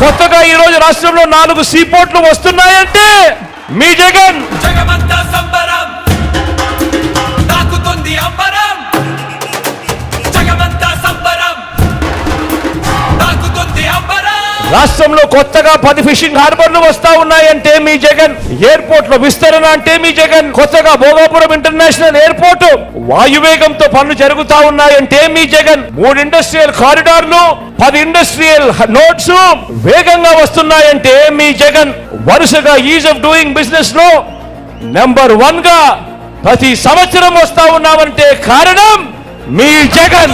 కొత్తగా ఈ రోజు రాష్ట్రంలో నాలుగు సీపోర్ట్లు వస్తున్నాయంటే మీ జగన్. జగమంతా రాష్ట్రంలో కొత్తగా పది ఫిషింగ్ హార్బర్లు వస్తా ఉన్నాయంటే మీ జగన్. ఎయిర్పోర్ట్లో విస్తరణ అంటే మీ జగన్. కొత్తగా భోగాపురం ఇంటర్నేషనల్ ఎయిర్పోర్ట్ వాయువేగంతో పనులు జరుగుతా ఉన్నాయంటే మీ జగన్. మూడు ఇండస్ట్రియల్ కారిడార్లు పది ఇండస్ట్రియల్ నోట్స్ వేగంగా వస్తున్నాయంటే మీ జగన్. వరుసగా ఈజ్ ఆఫ్ డూయింగ్ బిజినెస్లో నెంబర్ వన్గా ప్రతి సంవత్సరం వస్తా ఉన్నామంటే కారణం మీ జగన్.